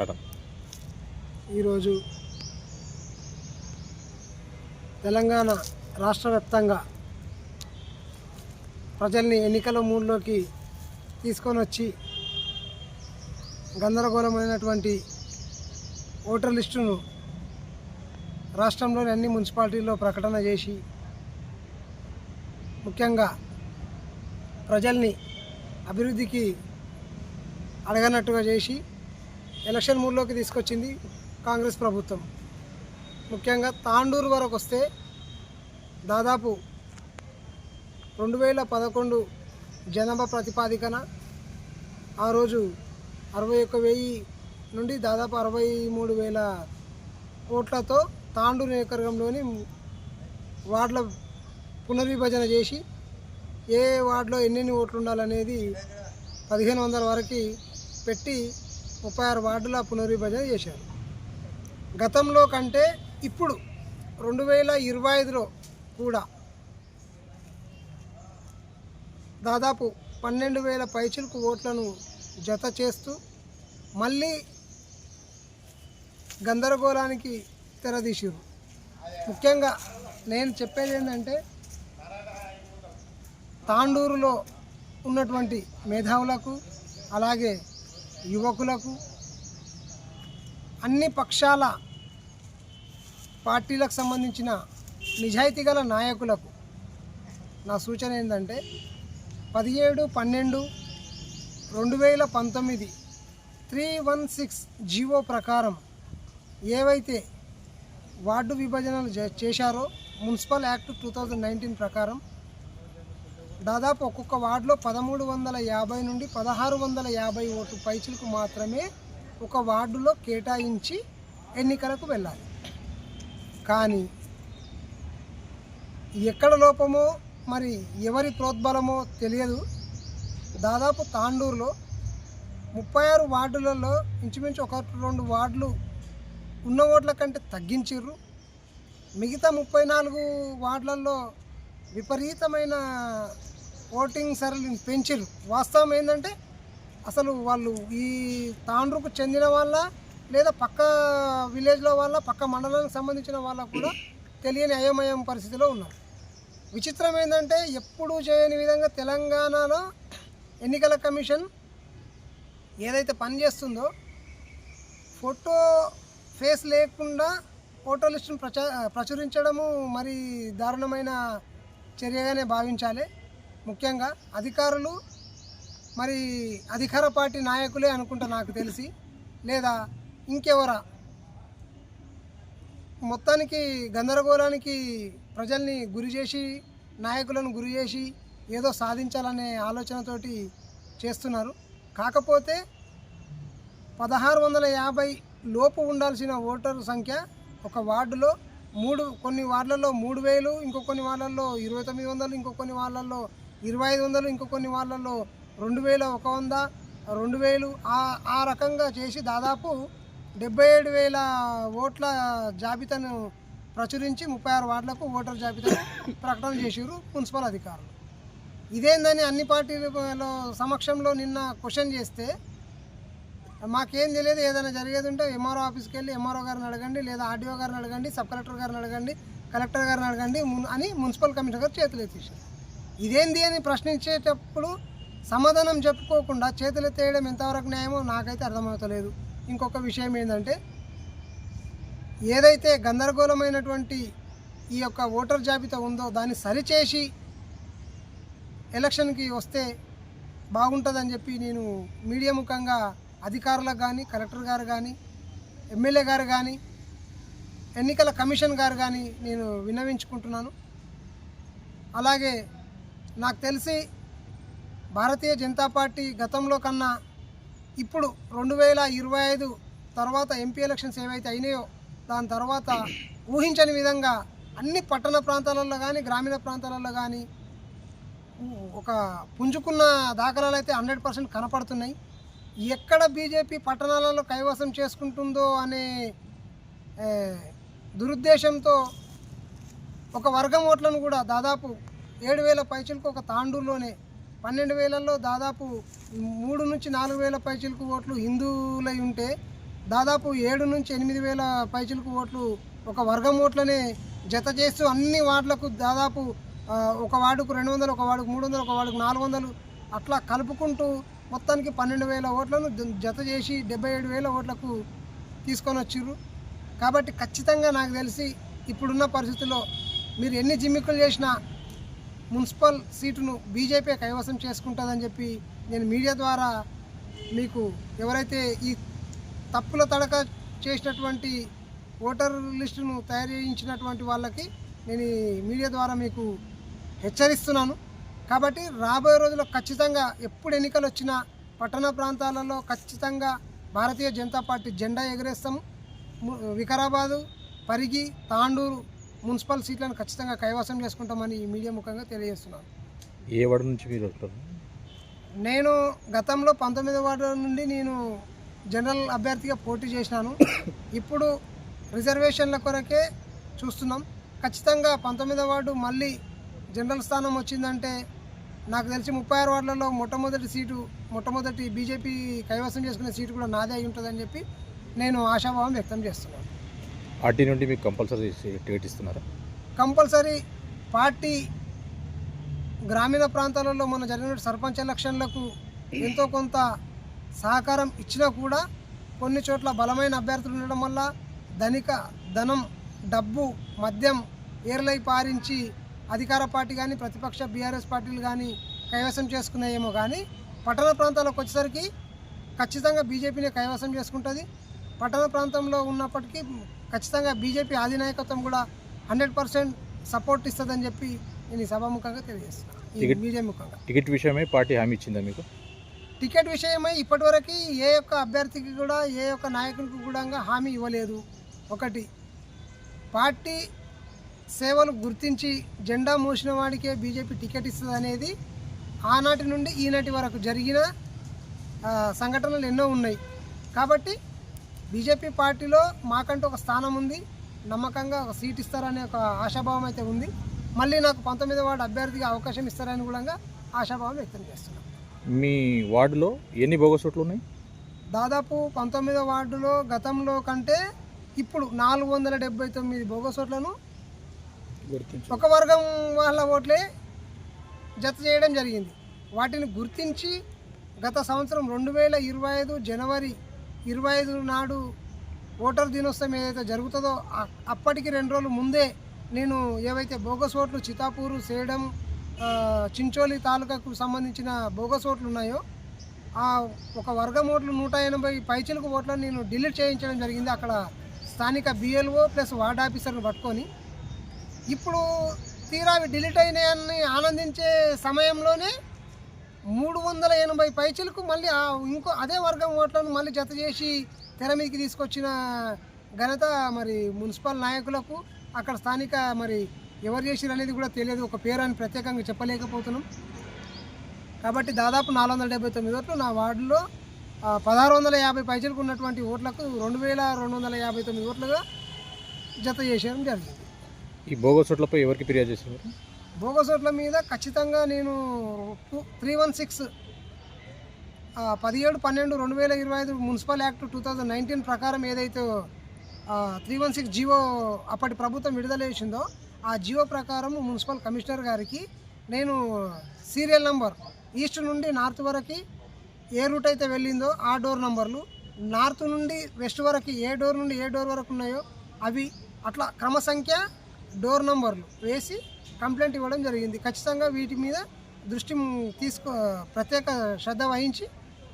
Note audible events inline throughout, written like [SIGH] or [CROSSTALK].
Madam ఈరోజు తెలంగాణ రాష్ట్ర వ్యాప్తంగా ప్రజల్ని ఎన్నికల మూడులోకి తీసుకొని వచ్చి గందరగోళమైనటువంటి ఓటర్ లిస్టును రాష్ట్రంలోని అన్ని మున్సిపాలిటీల్లో ప్రకటన చేసి ముఖ్యంగా ప్రజల్ని అభివృద్ధికి అడగనట్టుగా చేసి ఎలక్షన్ మూడ్లోకి తీసుకొచ్చింది కాంగ్రెస్ ప్రభుత్వం. ముఖ్యంగా తాండూరు వరకు వస్తే దాదాపు రెండు వేల పదకొండు జనాభా ప్రతిపాదికన ఆ రోజు అరవై ఒక్క వెయ్యి నుండి దాదాపు అరవై మూడు వేల ఓట్లతో తాండూరు నియోజకవర్గంలోని వార్డుల పునర్విభజన చేసి ఏ వార్డులో ఎన్నెన్ని ఓట్లు ఉండాలనేది పదిహేను వందల వరకు పెట్టి ముప్పై ఆరు వార్డుల పునర్విభజన చేశారు. గతంలో కంటే ఇప్పుడు రెండు వేల ఇరవై ఐదులో కూడా దాదాపు పన్నెండు వేల పైచులకు ఓట్లను జత చేస్తూ మళ్ళీ గందరగోళానికి తెరదీసిరు ముఖ్యంగా నేను చెప్పేది ఏంటంటే తాండూరులో ఉన్నటువంటి మేధావులకు అలాగే యువకులకు అన్ని పక్షాల పార్టీలకు సంబంధించిన నిజాయితీ గల నాయకులకు నా సూచన ఏంటంటే పదిహేడు పన్నెండు రెండు వేల పంతొమ్మిది త్రీ వన్ సిక్స్ జీవో ప్రకారం ఏవైతే వార్డు విభజనలు చే- చేశారో municipal act two thousand nineteen ప్రకారం దాదాపు ఒక్కొక్క వార్డులో పదమూడు వందల యాభై నుండి పదహారు వందల యాభై ఓటు పైచులకు మాత్రమే ఒక వార్డులో కేటాయించి ఎన్నికలకు వెళ్ళాలి. కానీ ఎక్కడ లోపమో మరి ఎవరి ప్రోద్బలమో తెలియదు. దాదాపు తాండూరులో ముప్పై ఆరు వార్డులలో ఇంచుమించు ఒక రెండు వార్డులు ఉన్న ఓట్ల కంటే తగ్గించిర్రు. మిగతా ముప్పై నాలుగు వార్డులలో విపరీతమైన ఓటింగ్ సరళిని పెంచిర్రు. వాస్తవం ఏంటంటే అసలు వాళ్ళు ఈ తాండ్రుకు చెందిన వాళ్ళ లేదా పక్క విలేజ్లో వాళ్ళ పక్క మండలానికి సంబంధించిన వాళ్ళ కూడా తెలియని అయోమయం పరిస్థితిలో ఉన్నారు. విచిత్రం ఏంటంటే ఎప్పుడూ చేయని విధంగా తెలంగాణలో ఎన్నికల కమిషన్ ఏదైతే పని చేస్తుందో ఫోటో ఫేస్ లేకుండా ఫోటో లిస్టును ప్రచురించడము మరి దారుణమైన చర్యగానే భావించాలి. ముఖ్యంగా అధికారులు మరి అధికార పార్టీ నాయకులే అనుకుంటా నాకు తెలిసి. లేదా ఇంకెవరా? మొత్తానికి గందరగోళానికి ప్రజల్ని గురి చేసి నాయకులను గురి చేసి ఏదో సాధించాలనే ఆలోచనతోటి చేస్తున్నారు. కాకపోతే పదహారు వందల యాభై లోపు ఉండాల్సిన ఓటర్ల సంఖ్య ఒక వార్డులో మూడు కొన్ని వార్డులలో మూడు వేలు ఇంకో కొన్ని వార్డులలో ఇరవై తొమ్మిది వందలు ఇంకో కొన్ని వార్డులలో ఇరవై ఐదు వందలు ఇంకో కొన్ని వాళ్ళల్లో రెండు వేల ఒక వంద రెండు వేలు ఆ ఆ రకంగా చేసి దాదాపు డెబ్బై ఏడు వేల ఓట్ల జాబితాను ప్రచురించి ముప్పై ఆరు వార్డులకు ఓటర్ జాబితాను ప్రకటన చేసారు మున్సిపల్ అధికారులు. ఇదేందని అన్ని పార్టీల సమక్షంలో నిన్న క్వశ్చన్ చేస్తే మాకేం తెలియదు ఏదైనా జరిగేది ఉంటే ఎంఆర్ఓ ఆఫీస్కి వెళ్ళి ఎంఆర్ఓ గారిని అడగండి లేదా ఆర్డీఓ గారిని అడగండి సబ్ కలెక్టర్ గారిని అడగండి కలెక్టర్ గారిని అడగండి మున్- అని మున్సిపల్ కమిషనర్ గారు చేతులు ఎత్తేసారు ఇదేంది అని ప్రశ్నించేటప్పుడు సమాధానం చెప్పుకోకుండా చేతులు తేయడం ఎంతవరకు న్యాయమో నాకైతే అర్థమవుతలేదు. ఇంకొక విషయం ఏంటంటే ఏదైతే గందరగోళమైనటువంటి ఈ యొక్క ఓటర్ జాబితా ఉందో దాన్ని సరిచేసి ఎలక్షన్కి వస్తే బాగుంటుందని చెప్పి నేను మీడియా ముఖంగా అధికారులకు కానీ కలెక్టర్ గారు కానీ ఎమ్మెల్యే గారు కానీ ఎన్నికల కమిషన్ గారు కానీ నేను విన్నవించుకుంటున్నాను. అలాగే నాకు తెలిసి భారతీయ జనతా పార్టీ గతంలో కన్నా ఇప్పుడు రెండు వేల ఇరవై ఐదు తర్వాత ఎంపీ ఎలక్షన్స్ ఏవైతే అయినాయో దాని తర్వాత ఊహించని విధంగా అన్ని పట్టణ ప్రాంతాలలో కానీ గ్రామీణ ప్రాంతాలలో కానీ ఒక పుంజుకున్న దాఖలాలు అయితే హండ్రెడ్ పర్సెంట్ కనపడుతున్నాయి. ఎక్కడ బీజేపీ పట్టణాలలో కైవసం చేసుకుంటుందో అనే దురుద్దేశంతో ఒక వర్గం ఓట్లను కూడా దాదాపు ఏడు వేల పైచులకు ఒక తాండూరులోనే పన్నెండు వేలలో దాదాపు మూడు నుంచి నాలుగు వేల పైచులకు ఓట్లు హిందువులై ఉంటే దాదాపు ఏడు నుంచి ఎనిమిది వేల పైచులకు ఓట్లు ఒక వర్గం ఓట్లనే జత చేస్తూ అన్ని వార్డులకు దాదాపు ఒక వార్డుకు రెండు వందలు ఒక వార్డుకు మూడు వందలు ఒక వార్డుకు నాలుగు వందలు అట్లా కలుపుకుంటూ మొత్తానికి పన్నెండు వేల ఓట్లను జత చేసి డెబ్బై ఏడు వేల ఓట్లకు తీసుకొని వచ్చిర్రు. కాబట్టి ఖచ్చితంగా నాకు తెలిసి ఇప్పుడున్న పరిస్థితుల్లో మీరు ఎన్ని జిమ్మిక్కులు చేసినా మున్సిపల్ సీటును బీజేపీ కైవసం చేసుకుంటుందని చెప్పి నేను మీడియా ద్వారా మీకు ఎవరైతే ఈ తప్పుల తడక చేసినటువంటి ఓటర్ లిస్టును తయారు చేయించినటువంటి వాళ్ళకి నేను మీడియా ద్వారా మీకు హెచ్చరిస్తున్నాను. కాబట్టి రాబోయే రోజుల్లో ఖచ్చితంగా ఎప్పుడు ఎన్నికలు వచ్చినా పట్టణ ప్రాంతాలలో ఖచ్చితంగా భారతీయ జనతా పార్టీ జెండా ఎగరేస్తాము. వికారాబాదు పరిగి తాండూరు మున్సిపల్ సీట్లను ఖచ్చితంగా కైవసం చేసుకుంటామని ఈ మీడియా ముఖంగా తెలియజేస్తున్నాను. ఏ వార్డు నుంచి మీరు వస్తారు? నేను గతంలో పంతొమ్మిదో వార్డు నుండి నేను జనరల్ అభ్యర్థిగా పోటీ చేసినాను. [COUGHS] ఇప్పుడు రిజర్వేషన్ల కొరకే చూస్తున్నాం. ఖచ్చితంగా పంతొమ్మిదో వార్డు మళ్ళీ జనరల్ స్థానం వచ్చిందంటే నాకు తెలిసి ముప్పై ఆరు వార్డులలో మొట్టమొదటి సీటు మొట్టమొదటి బీజేపీ కైవసం చేసుకునే సీటు కూడా నాదే అయి ఉంటుందని చెప్పి నేను ఆశాభావం వ్యక్తం చేస్తున్నాను. పార్టీ నుండి మీకు కంపల్సరీ టికెట్ ఇస్తున్నారా? కంపల్సరీ పార్టీ గ్రామీణ ప్రాంతాలలో మన జరిగిన సర్పంచ్ ఎలక్షన్లకు ఎంతో కొంత సహకారం ఇచ్చినా కూడా కొన్ని చోట్ల బలమైన అభ్యర్థులు ఉండడం వల్ల ధనిక ధనం డబ్బు మద్యం ఏర్లై పారించి అధికార పార్టీ కానీ ప్రతిపక్ష బీఆర్ఎస్ పార్టీలు కానీ కైవసం చేసుకున్నాయేమో కానీ పట్టణ ప్రాంతాలకు వచ్చేసరికి ఖచ్చితంగా బీజేపీని కైవసం చేసుకుంటుంది. పట్టణ ప్రాంతంలో ఉన్నప్పటికీ ఖచ్చితంగా బీజేపీ అధినాయకత్వం కూడా హండ్రెడ్ పర్సెంట్ సపోర్ట్ ఇస్తుందని చెప్పి నేను ఈ సభాముఖంగా తెలియజేస్తున్నాను. ఈ టికెట్- మీడియా ముఖంగా. టికెట్ విషయమై పార్టీ హామీ ఇచ్చిందా మీకు? టికెట్ విషయమై ఇప్పటివరకు ఏ ఒక్క అభ్యర్థికి కూడా ఏ ఒక్క నాయకునికి కూడా హామీ ఇవ్వలేదు. ఒకటి పార్టీ సేవలు గుర్తించి జెండా మోసిన వాడికే బీజేపీ టికెట్ ఇస్తుంది అనేది ఆనాటి నుండి ఈనాటి వరకు జరిగిన సంఘటనలు ఎన్నో ఉన్నాయి. కాబట్టి బీజేపీ పార్టీలో మాకంటూ ఒక స్థానం ఉంది. నమ్మకంగా ఒక సీట్ ఇస్తారనే ఒక ఆశాభావం అయితే ఉంది. మళ్ళీ నాకు పంతొమ్మిది వార్డు అభ్యర్థిగా అవకాశం ఇస్తారని కూడా ఆశాభావం వ్యక్తం చేస్తున్నాను మీ వార్డులో ఎన్ని బోగస్ ఓట్లు ఉన్నాయి? దాదాపు పంతొమ్మిదో వార్డులో గతంలో కంటే ఇప్పుడు నాలుగు వందల డెబ్బై తొమ్మిది బోగస్ ఓట్లను ఒక వర్గం వాళ్ళ ఓట్లే జత చేయడం జరిగింది. వాటిని గుర్తించి గత సంవత్సరం రెండు వేల ఇరవై ఐదు జనవరి ఇరవై ఐదు నాడు ఓటర్ దినోత్సవం ఏదైతే జరుగుతుందో అప్పటికి రెండు రోజులు ముందే నేను ఏవైతే బోగస్ ఓట్లు చితాపూరు సేడం చించోలి తాలూకాకు సంబంధించిన బోగస్ ఓట్లు ఉన్నాయో ఆ ఒక వర్గం ఓట్లు నూట ఎనభై పైచిలకు ఓట్లను నేను డిలీట్ చేయించడం జరిగింది అక్కడ స్థానిక బిఎల్ఓ ప్లస్ వార్డ్ ఆఫీసర్ను పట్టుకొని. ఇప్పుడు తీరా అవి డిలీట్ అయినాయని ఆనందించే సమయంలోనే మూడు వందల ఎనభై పైచలకు మళ్ళీ ఇంకో అదే వర్గం ఓట్లను మళ్ళీ జత చేసి తెర మీదకి తీసుకొచ్చిన ఘనత మరి మున్సిపల్ నాయకులకు అక్కడ స్థానిక మరి ఎవరు చేసిరు అనేది కూడా తెలియదు. ఒక పేరు అని ప్రత్యేకంగా చెప్పలేకపోతున్నాం. కాబట్టి దాదాపు నాలుగు వందల డెబ్బై తొమ్మిది ఓట్లు నా వార్డులో పదహారు వందల యాభై పైచలకు ఉన్నటువంటి ఓట్లకు రెండు వేల రెండు వందల యాభై తొమ్మిది ఓట్లుగా జత చేసేయడం జరిగింది. ఈ బోగస్ ఓట్లపై ఎవరికి ఫిర్యాదు చేస్తున్నారు బోగస్ ఓట్ల మీద ఖచ్చితంగా నేను టూ త్రీ వన్ సిక్స్ పదిహేడు పన్నెండు రెండు వేల ఇరవై ఐదు municipal act two thousand nineteen ప్రకారం ఏదైతే త్రీ వన్ సిక్స్ జియో అప్పటి ప్రభుత్వం విడుదల చేసిందో ఆ జియో ప్రకారం మున్సిపల్ కమిషనర్ గారికి నేను సీరియల్ నంబర్ ఈస్ట్ నుండి నార్త్ వరకు ఏ రూట్ అయితే వెళ్ళిందో ఆ డోర్ నంబర్లు నార్త్ నుండి వెస్ట్ వరకు ఏ డోర్ నుండి ఏ డోర్ వరకు ఉన్నాయో అవి అట్లా క్రమ సంఖ్య డోర్ నంబర్లు వేసి కంప్లైంట్ ఇవ్వడం జరిగింది ఖచ్చితంగా వీటి మీద దృష్టి తీసుకో ప్రత్యేక శ్రద్ధ వహించి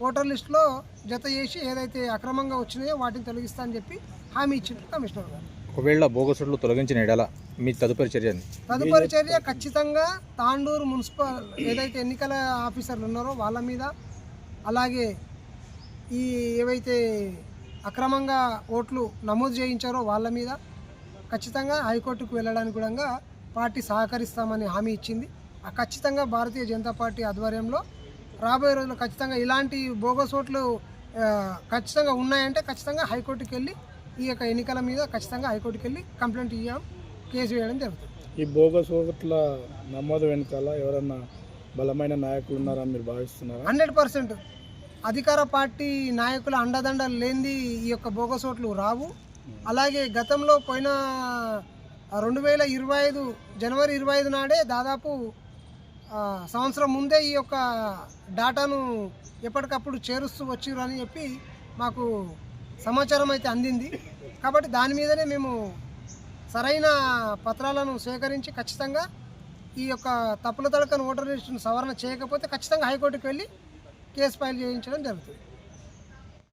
ఓటర్ లిస్టులో జత చేసి ఏదైతే అక్రమంగా వచ్చినాయో వాటిని తొలగిస్తా అని చెప్పి హామీ ఇచ్చిండ్రు కమిషనర్ గారు ఒకవేళ బోగస్ ఓట్లు తొలగించిన ఎడల మీ తదుపరి చర్య? తదుపరి చర్య ఖచ్చితంగా తాండూరు మున్సిపల్ ఏదైతే ఎన్నికల ఆఫీసర్లు ఉన్నారో వాళ్ళ మీద అలాగే ఈ ఏవైతే అక్రమంగా ఓట్లు నమోదు చేయించారో వాళ్ళ మీద ఖచ్చితంగా హైకోర్టుకు వెళ్ళడానికి కూడా పార్టీ సహకరిస్తామని హామీ ఇచ్చింది. ఆ ఖచ్చితంగా భారతీయ జనతా పార్టీ ఆధ్వర్యంలో రాబోయే రోజుల్లో ఖచ్చితంగా ఇలాంటి బోగస్ ఓట్లు ఆ, ఖచ్చితంగా ఉన్నాయంటే ఖచ్చితంగా హైకోర్టుకి వెళ్ళి ఈ యొక్క ఎన్నికల మీద ఖచ్చితంగా హైకోర్టుకి వెళ్ళి కంప్లైంట్ ఇవ్వడం కేసు వేయడం జరుగుతుంది. ఈ బోగస్ ఓట్ల నమోదు వెనకాల ఎవరన్నా బలమైన నాయకులు ఉన్నారని మీరు భావిస్తున్నారా? Hundred percent. అధికార పార్టీ నాయకుల అండదండలు లేనిది ఈ యొక్క బోగస్ ఓట్లు రావు. అలాగే గతంలో పోయిన రెండు వేల ఇరవై ఐదు జనవరి ఇరవై ఐదు నాడే దాదాపు సంవత్సరం ముందే ఈ యొక్క డాటాను ఎప్పటికప్పుడు చేరుస్తూ వచ్చిర్రు అని చెప్పి మాకు సమాచారం అయితే అందింది. కాబట్టి దాని మీదనే మేము సరైన పత్రాలను సేకరించి ఖచ్చితంగా ఈ యొక్క తప్పుల తడకను ఓటర్ లిస్టును సవరణ చేయకపోతే ఖచ్చితంగా హైకోర్టుకు వెళ్ళి కేసు ఫైల్ చేయించడం జరుగుతుంది.